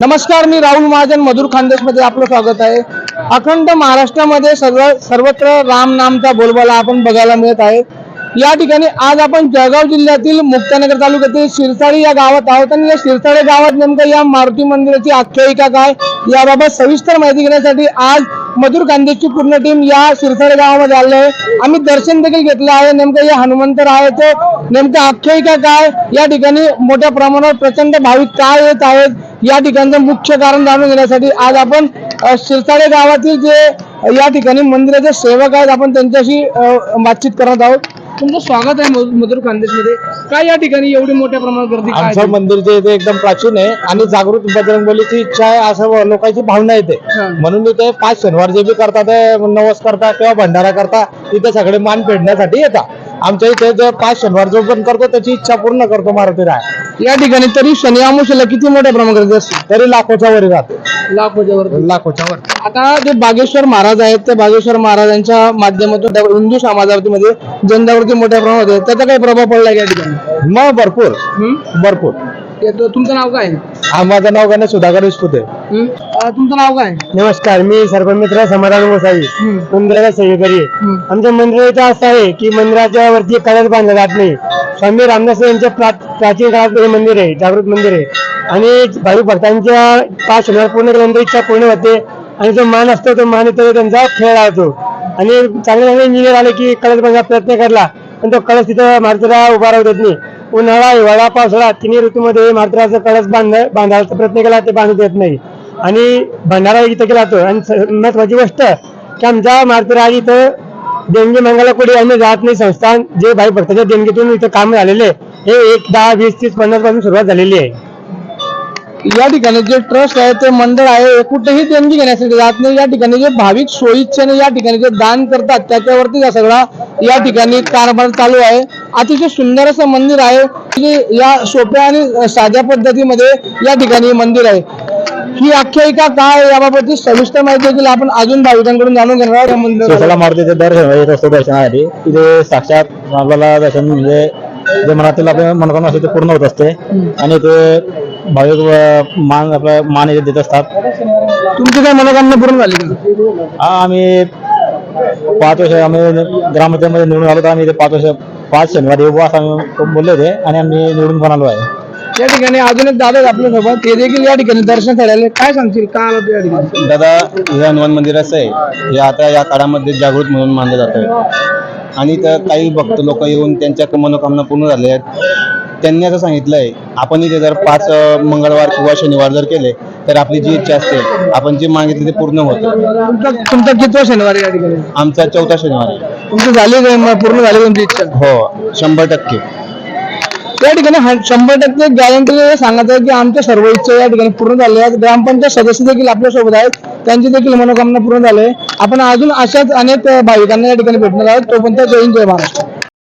नमस्कार मी राहुल महाजन मधुर खानदेशमध्ये आपलं स्वागत आहे. अखंड महाराष्ट्रामध्ये सर्व सर्वत्र राम नामचा बोलबाला आपण बघायला मिळत आहे. या ठिकाणी आज आपण जळगाव जिल्ह्यातील मुक्तानगर तालुक्यातील शिरसाळी या गावात आहोत आणि या शिरसाळे गावात नेमकं या मारुती मंदिराची आख्यायिका काय याबाबत सविस्तर माहिती घेण्यासाठी आज मधुर खानदेशची पूर्ण टीम या शिरसाळे गावामध्ये आले आहे. आम्ही दर्शन देखील घेतलं आहे. नेमकं हे हनुमंतर आहे तो नेमकं आख्यायिका काय या ठिकाणी मोठ्या प्रमाणावर प्रचंड भाविक काय येत आहेत या ठिकाणचं मुख्य कारण जाणून घेण्यासाठी आज आपण अ, शिरसाळे गावातील जे या ठिकाणी मंदिराचे सेवक आहेत आपण त्यांच्याशी बातचीत करत आहोत. तुमचं स्वागत आहे मधु- मधुर खानदेशमध्ये काय या ठिकाणी एवढी मोठ्या प्रमाणात गर्दी आमचं मंदिर जे ते एकदम प्राचीन आहे आणि जागृत बजरंगबलीची इच्छा आहे असं लोकांची भावना येते. म्हणून इथे पाच शनिवार जे बी करतात ते नवस करतात किंवा भंडारा करतात इथे सगळे मान फेडण्यासाठी येतात. आमच्या इथे जे पाच शनिवार जो पण करतो त्याची इच्छा पूर्ण करतो मारुती राय. या ठिकाणी तरी शनी अमावस्येला किती मोठ्या प्रमाणात असते? तरी लाखोच्या वर जाते लाखोच्या वर लाखोच्या वर आता जे बागेश्वर महाराज आहेत ते बागेश्वर महाराजांच्या माध्यमातून त्या हिंदू समाजावरती जनतावरती मोठ्या प्रमाणात त्याचा काही प्रभाव पडला या ठिकाणी? मग भरपूर. हम्म? येतो- तुमचं नाव काय? आ, माझं नाव गणेश सुधाकर विस्पुते? अं, तुमचं नाव काय? नमस्कार मी सर्पमित्र समाधान गोसाई. मंदिराचा सेवेकरी. हम्म. आमच्या मंदिराचं असं आहे की मंदिराच्या वरती कलश बांधला जात नाही. स्वामी रामदास यांच्या प्रा- प्राचीन काळात हे मंदिर आहे जागृत मंदिर आहे. आणि भाविक भक्तांच्या पाच शनिवार पूर्ण केल्यानंतर इच्छा पूर्ण होते. आणि जो मान असतो तो मान इथं त्यांचा खेळ राहतो आणि चांगले चांगले इंजिनियर आले की कलश बांधण्याचा प्रयत्न करला पण तो कलश तिथं मारुतीला उभा राहू देत नाही. उन्हाळा हिवाळा पावसाळा तिन्ही ऋतूमध्ये मारुतीचा कळस बांध बांधायचा प्रयत्न केला ते बांधू देत नाही. आणि भंडारा इथं केला जातो आणि महत्वाची गोष्ट की आमच्या मारुतीराज इथं देणगी मंगाला कुठे आम्ही जात नाही. संस्थान जे भाई भक्ताच्या देणगीतून इथं काम झालेले हे एक दहा वीस तीस पन्नासपासून सुरुवात झालेली आहे. या ठिकाणी जे ट्रस्ट आहे ते मंडळ आहे हे कुठेही देणगी घेण्यासाठी जात नाही. या ठिकाणी जे भाविक सोयीच्छेने या ठिकाणी जे दान करतात त्याच्यावरती हा सगळा या ठिकाणी कारभार चालू आहे. अतिशय सुंदर असं मंदिर आहे की या सोप्या आणि साध्या पद्धतीमध्ये या ठिकाणी मंदिर आहे. ही आख्यायिका काय आहे याबाबतची सविस्तर माहिती देखील आपण अजून भाविकांकडून जाणून घेणार शिवशाला मारुतीचे दर्शन येत असतो दर्शनासाठी. तिथे साक्षात आपल्याला दर्शन म्हणजे जे मनातील आपल्या मनोकामना असते ते पूर्ण होत असते. आणि ते भाविक मान आपल्या मान हे देत असतात. तुमची काय मनोकामना पूर्ण झाली का? हा आम्ही पाच वर्ष आम्ही ग्रामपंचायतमध्ये निवडून आलो तर आम्ही इथे पाच वर्ष पाच शनिवारी येऊ असं आम्ही बोलले होते आणि आम्ही निवडून पण आलो आहे? या ठिकाणी अजून एक दादा आहेत आपल्यासोबत. ते देखील या ठिकाणी दर्शन आले. काय सांगशील? काय आलं तू या ठिकाणी? दादा हे हनुमान मंदिर असं आहे. हे आता या काळामध्ये जागृत म्हणून मानलं जातं. आणि तर काही भक्त लोक येऊन त्यांच्या मनोकामना पूर्ण झाल्या आहेत. त्यांनी असं सांगितलंय आपण इथे जर पाच अं, मंगळवार किंवा शनिवार जर केले तर आपली जी इच्छा असते आपण जे मागितले ते पूर्ण होतं. तुमचा तुमचा कितवा शनिवार आहे या ठिकाणी? आमचा चौथा शनिवार आहे. तुमची झाली काय मग पूर्ण झाली तुमची इच्छा? हो शंभर टक्के. या ठिकाणी हा- शंभर टक्के गॅरंटी सांगत आहे की आमच्या सर्व इच्छा या ठिकाणी पूर्ण झाल्या आहेत. ग्रामपंचायत सदस्य देखील आपल्यासोबत आहेत. त्यांची देखील मनोकामना पूर्ण झाली आहे. आपण अजून अशाच अनेक भाविकांना या ठिकाणी भेटणार आहोत. तोपर्यंत जय हिंद जय महाराष्ट्र.